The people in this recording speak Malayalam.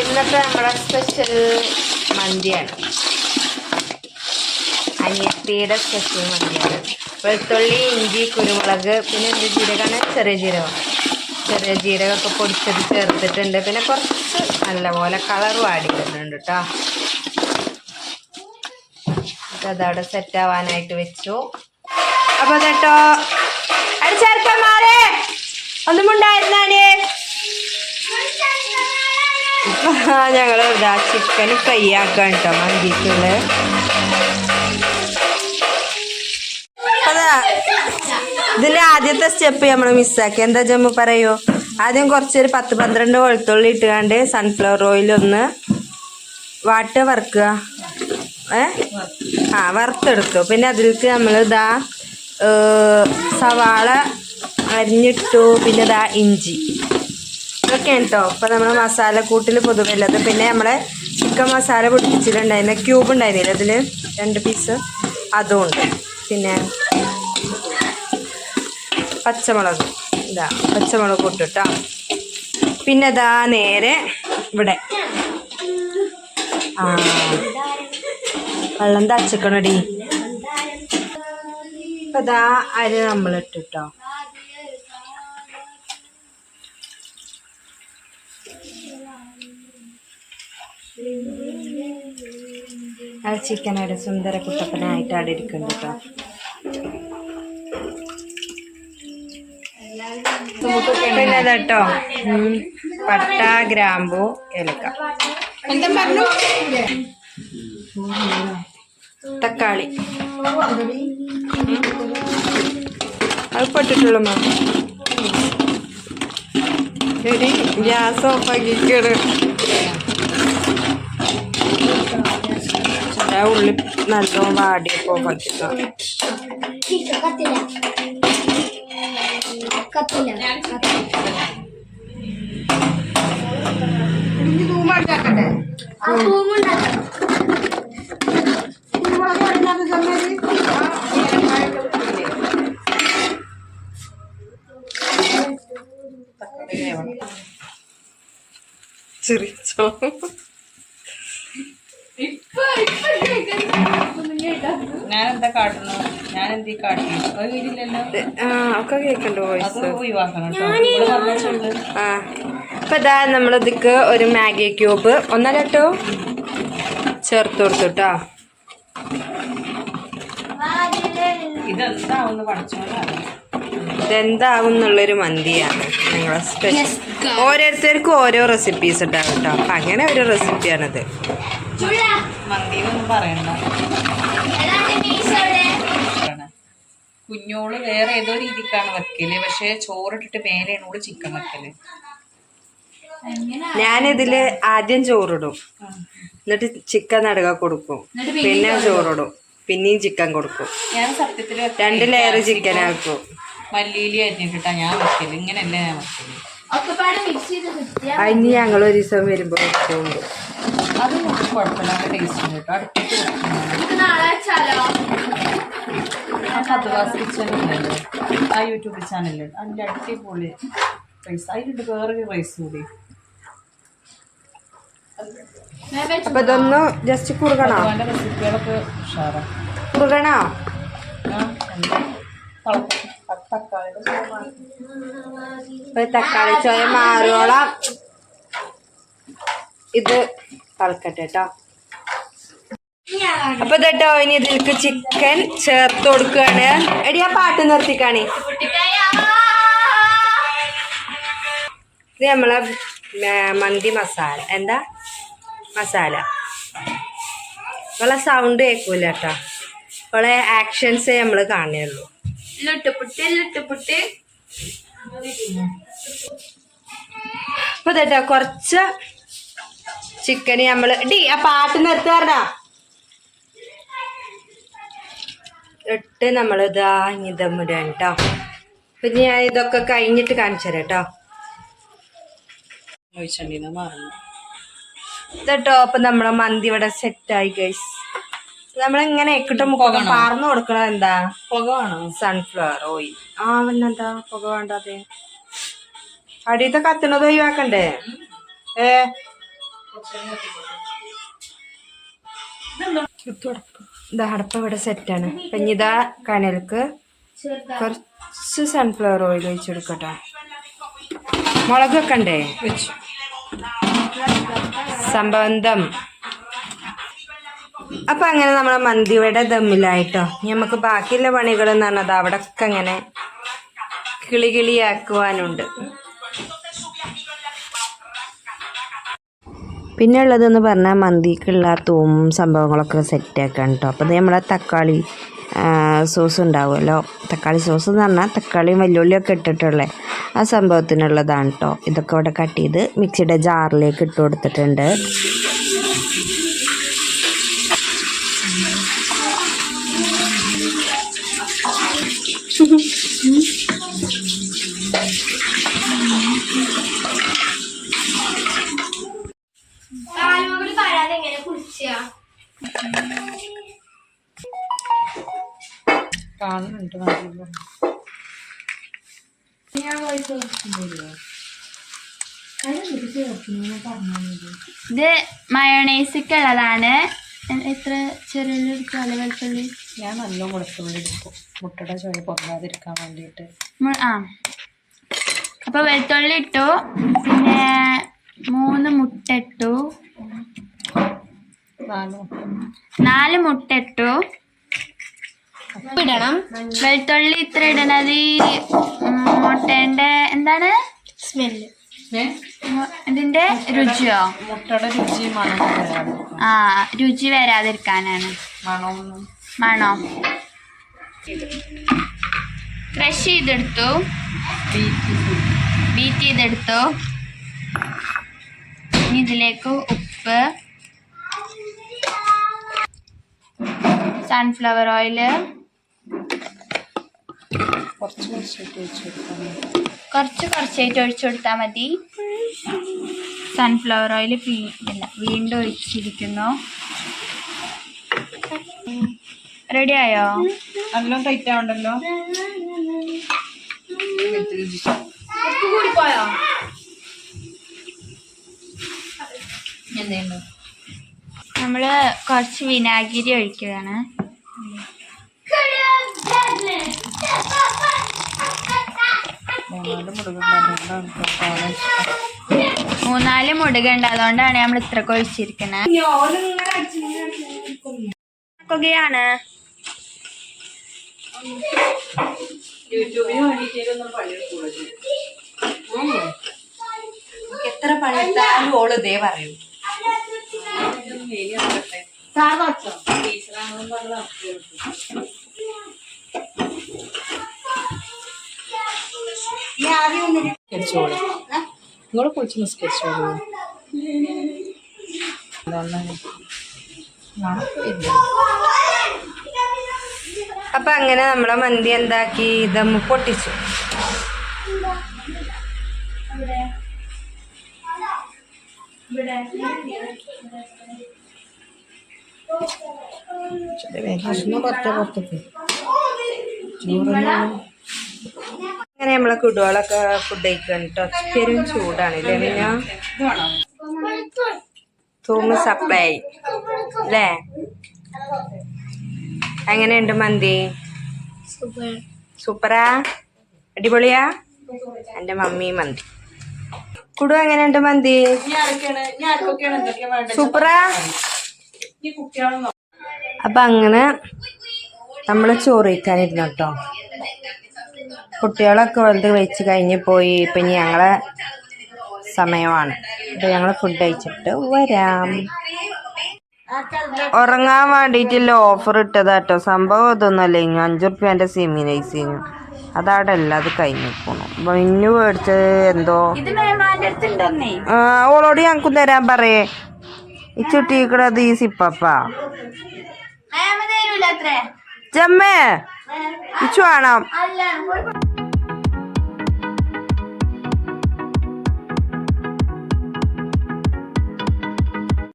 ഇന്നത്തെ നമ്മുടെ സ്പെഷ്യൽ മന്തിയാണ്. അനിയത്തിയുടെ സ്പെഷ്യൽ മന്തിയാണ്. വെളുത്തുള്ളി ഇഞ്ചി കുരുമുളക് പിന്നെ എന്ത് ജീരകമാണ്? ചെറിയ ജീരകം. ചെറിയ ജീരകമൊക്കെ പൊടിച്ചത് ചേർത്തിട്ടുണ്ട്. പിന്നെ കുറച്ച് നല്ലപോലെ കളറും ആഡ് ചെയ്തിട്ടുണ്ട് കേട്ടോ അതവിടെ സെറ്റ് ആവാനായിട്ട് വെച്ചു. അപ്പൊ കേട്ടോ അടിച്ചേർക്കന്മാരെ! ഒന്നും ഉണ്ടായിരുന്നാണേ ഞങ്ങൾ ഇതാ ചിക്കൻ ഫ്രൈ ആക്കാൻ കേട്ടോ മന്തിക്കുള്ള. അതാ ഇതിന്റെ ആദ്യത്തെ സ്റ്റെപ്പ് നമ്മൾ മിസ്സാക്കി എന്താ ജമ്മു പറയൂ? ആദ്യം കുറച്ചൊരു പത്ത് പന്ത്രണ്ട് വെളുത്തുള്ളി ഇട്ടുകൊണ്ട് സൺഫ്ലവർ ഓയിൽ ഒന്ന് വാട്ട് വറുക്കുക. ഏ? ആ വറുത്തെടുത്തു. പിന്നെ അതിലേക്ക് നമ്മൾ ഇതാ സവാള അരിഞ്ഞിട്ടു പിന്നെ ഇതാ ഇഞ്ചി. ഇതൊക്കെയാണ് കേട്ടോ അപ്പം നമ്മൾ മസാല കൂട്ടിൽ പൊതുവെ പൊതുവല്ലത് പിന്നെ നമ്മളെ ചിക്കൻ മസാല പൊടിപ്പിച്ചിട്ടുണ്ടായിരുന്ന ക്യൂബ് ഉണ്ടായിരുന്നില്ല അതിൽ രണ്ട് പീസ് അതും ഉണ്ട്. പിന്നെ പച്ചമുളക്. ഇതാ പച്ചമുളക് ഇട്ടിട്ടാ പിന്നെ ഇതാ നേരെ ഇവിടെ. ആ വെള്ളം തച്ചക്കണടി ഇപ്പം ഇതാ അരി നമ്മൾ ആ ചിക്കൻ അവിടെ സുന്ദര കുട്ടപ്പനായിട്ട് അവിടെ ഇരിക്കുന്നുണ്ട് കേട്ടോ. പിന്നെ കേട്ടോ പട്ട ഗ്രാമ്പു ഏലക്ക. എന്താ പറഞ്ഞു? തക്കാളി. അത് പൊട്ടിട്ടുള്ളൂ മാം. ഗ്യാസ് ഓഫ് ആ ഉള്ളി നല്ലോണം വാടിയപ്പോ ഓഫ് ആക്കിട്ടോ തൂമാണ്ടാക്കട്ടെ ചിരിച്ചോ ഞാൻ എന്താ കാട്ടുന്നു? ഞാൻ എന്തീ കാട്ടുന്നു? അത് വീട്ടിലല്ലോ ആ ഒക്കെ കേൾക്കണ്ട അത് വോയിസ്? ഒഴിവാക്കണം കേട്ടോ. ഇവിടെ ആ ഇപ്പൊ ഇതാ നമ്മളിതിക്ക് ഒരു മാഗി ക്യൂബ് ഒന്നര കേട്ടോ? ചേർത്ത് കൊടുത്തുട്ടോ ഇതെന്താവുന്ന പഠിച്ചോളാണ് ഇതെന്താവും മന്തിയാണ്. ഞങ്ങളെ സ്പെഷ്യൽ ഓരോരുത്തർക്കും ഓരോ റെസിപ്പീസ് ഉണ്ടാവും കേട്ടോ അപ്പം അങ്ങനെ ഒരു റെസിപ്പിയാണിത് മന്തിന്നൊന്നും പറയണ്ട. കുഞ്ഞോൾ വേറെ ഏതോ രീതിക്കാണ് വെക്കൽ. പക്ഷെ ചോറിട്ടിട്ട് മേലെയാണ് ഓൾ ചിക്കൻ വെക്കൽ. ഞാനിതിൽ ആദ്യം ചോറിടും. എന്നിട്ട് ചിക്കൻ നടുക കൊടുക്കും. പിന്നെ ചോറിടും. പിന്നെയും ചിക്കൻ കൊടുക്കും. ഞാൻ സത്യത്തിൽ രണ്ട് ലെയർ ചിക്കൻ ആക്കും. മല്ലിയിലി അരിഞ്ഞിട്ടാ ഞാൻ വെക്കൽ. ഇങ്ങനെയല്ലേ ഞാൻ വെക്കൽ. ഒക്കെപ്പാടെ മിക്സ് ചെയ്ത് കിട്ടിയ അതിന് ഞങ്ങൾ ഒരു ദിവസം വരുമ്പോൾ വെക്കുന്നുണ്ട് അത് നമുക്ക് കുഴപ്പമില്ലാത്ത ടേസ്റ്റ് ഉണ്ട് കേട്ടോ. വെച്ചാലോ? ആ കിച്ചൺ ആ യൂട്യൂബ് ചാനലിൽ അതിന്റെ അടിപൊളി റൈസ് അതിലുണ്ട് വേറൊരു റൈസ് കൂടി. അപ്പൊ ഇതൊന്ന് ജസ്റ്റ് കുറുകണോ? റെസിപ്പികളൊക്കെ ഉഷാറാണ് കുറുകണോ? തക്കാളി. ചോയ മാറുവോളം ഇത് കളക്കട്ടെ കേട്ടോ അപ്പൊ ഇതട്ടോ ഇനി ഇതിലേക്ക് ചിക്കൻ ചേർത്ത് കൊടുക്കുകയാണ് എടി ആ പാട്ട് നിർത്തിക്കാണി. ഇത് നമ്മളെ മന്തി മസാല. എന്താ? മസാല. നമ്മളെ സൗണ്ട് കേൾക്കൂല കേട്ടോ നമ്മളെ ആക്ഷൻസേ നമ്മൾ കാണുള്ളൂ അപ്പൊ കേട്ടോ കുറച്ച് ചിക്കന് നമ്മൾ ഡി ആ പാട്ട് നിർത്താറ ഇട്ട് നമ്മൾ ഇതാ ഇതമ്മിടാൻ കേട്ടോ പിന്നെ ഞാൻ ഇതൊക്കെ കഴിഞ്ഞിട്ട് കാണിച്ചു തരാം കേട്ടോ ഇതട്ടോ അപ്പൊ നമ്മളെ മന്തി ഇവിടെ സെറ്റായി ഗൈസ് നമ്മളിങ്ങനെ കിട്ടും മുഖം പാർന്നു കൊടുക്കണത് എന്താ? പുക വേണോ സൺഫ്ലവർ ഓയിൽ ആ പിന്നെന്താ പുക വേണ്ടാതെ അടിയത്തെ കത്തണത് ഒഴിവാക്കണ്ടേ? ഏ അടപ്പ ഇവിടെ സെറ്റാണ് ഇതാ കനൽക്ക് കുറച്ച് സൺഫ്ലവർ ഓയിൽ ഒഴിച്ചു കൊടുക്കട്ടെ. മുളക് വെക്കണ്ടേ വെച്ചു. സംബന്ധം. അപ്പൊ അങ്ങനെ നമ്മളെ മന്തിയുടെ ദമ്മിലായിട്ടോ. ഇനി നമുക്ക് ബാക്കിയുള്ള പണികൾ എന്ന് പറഞ്ഞത് അവിടെ ഒക്കെ അങ്ങനെ കിളി പിന്നെ ഉള്ളതെന്ന് പറഞ്ഞാൽ മന്തിക്കുള്ള തൂം സംഭവങ്ങളൊക്കെ സെറ്റാക്കാൻ കേട്ടോ അപ്പോൾ ഇത് നമ്മളെ തക്കാളി സോസ് ഉണ്ടാവുമല്ലോ തക്കാളി സോസ് എന്ന് പറഞ്ഞാൽ തക്കാളിയും വെല്ലുള്ളിയൊക്കെ ഇട്ടിട്ടുള്ളത് ആ സംഭവത്തിനുള്ളതാണ് കേട്ടോ ഇതൊക്കെ ഇവിടെ കട്ട് ചെയ്ത് മിക്സിയുടെ ജാറിലേക്ക് ഇട്ട് കൊടുത്തിട്ടുണ്ട്. കാണുന്നുണ്ട് നല്ല ഇത് ഉള്ളതാണ് എത്ര ചെറിയ എടുക്കാല്ലേ വെളുത്തുള്ളി? ഞാൻ നല്ല വെളുത്തുള്ളി എടുക്കും. മുട്ടയുടെ ചുവ പൊങ്ങാതിരിക്കാൻ വേണ്ടിയിട്ട്. മു- ആ. അപ്പോൾ വെളുത്തുള്ളി ഇട്ടു. പിന്നെ മൂന്ന് മുട്ട ഇട്ടു. നാല് നാല് മുട്ട ഇട്ടു. ഇടണം വെളുത്തുള്ളി ഇത്ര ഇടണത് ഈ മുട്ടേന്റെ എന്താണ്? സ്മെല്ല്. ഇതിന്റെ രുചിയോ? മുട്ടയുടെ രുചി ആ രുചി വരാതിരിക്കാനാണ്. മണോ? ക്രഷ് ചെയ്തെടുത്തു. ബീറ്റ് ചെയ്തെടുത്തു. ഇതിലേക്ക് ഉപ്പ്. സൺഫ്ലവർ ഓയിൽ കുറച്ച് കുറച്ചായിട്ട് ഒഴിച്ചു കൊടുത്താൽ മതി കുറച്ച് കുറച്ചായിട്ട് ഒഴിച്ചു കൊടുത്താൽ മതി. സൺഫ്ലവർ ഓയിൽ ഇല്ല വീണ്ടും ഒഴിച്ചിരിക്കുന്നു. റെഡി ആയോ? നല്ല ടൈറ്റ് ആവണ്ടല്ലോ? നമ്മൾ നമ്മൾ കുറച്ച് വിനാഗിരി ഒഴിക്കുകയാണ്. മൂന്നാൽ മുടുകുണ്ടാകുന്നതാണ് കാണാൻ ഇഷ്ടം മൂന്നാൽ മുടുക ഉണ്ട്. അതുകൊണ്ടാണ് നമ്മൾ ഇത്ര കൊഴിച്ചിരിക്കുന്നത് ാണ് എത്ര പണിയെടുത്താലും ഓൾ ഇതേ പറയൂ. നിങ്ങൾ കുളിച്ച് സ്കെച്ചോളൂ അപ്പൊ അങ്ങനെ നമ്മളെ മന്തി എന്താക്കി? ദമ്മ് പൊട്ടിച്ചു. അങ്ങനെ നമ്മളെ കുടുകളൊക്കെ ഫുഡ് കഴിക്കാൻ കേട്ടോ പെരും ചൂടാണ് ഇല്ലേ പിന്നെ തൂമ് സപ്ലൈ അല്ലേ എങ്ങനെയുണ്ട് മന്തി? സൂപ്പറാ? അടിപൊളിയാ? എന്റെ മമ്മി മന്തി. കുടു എങ്ങനെയുണ്ട് മന്തി? സൂപ്പറാ? അപ്പൊ അങ്ങനെ നമ്മൾ ചോറ് കഴിക്കാനിരുന്നു കേട്ടോ. കുട്ടികളൊക്കെ വലുത് വെച്ച് കഴിഞ്ഞ് പോയി. ഇപ്പം ഇനി ഞങ്ങളെ സമയമാണ്. അപ്പം ഞങ്ങൾ ഫുഡ് കഴിച്ചിട്ട് വരാം. ഉറങ്ങാൻ വേണ്ടിയിട്ടില്ല. ഓഫർ ഇട്ടതാട്ടോ. സംഭവം ഇതൊന്നുമല്ല. ഇനി അഞ്ചു റുപ്യന്റെ ചെയ്യുന്നു അതവിടെ അത് കഴിഞ്ഞു പോണു. ഇന്നു മേടിച്ച് എന്തോ? ഓളോട് ഞങ്ങൾക്കും തരാൻ പറയേ. ഈ ചുട്ടിക്കടത് ഈ സിപ്പപ്പാ ജമ്മേ. ഇച്ചു അല്ല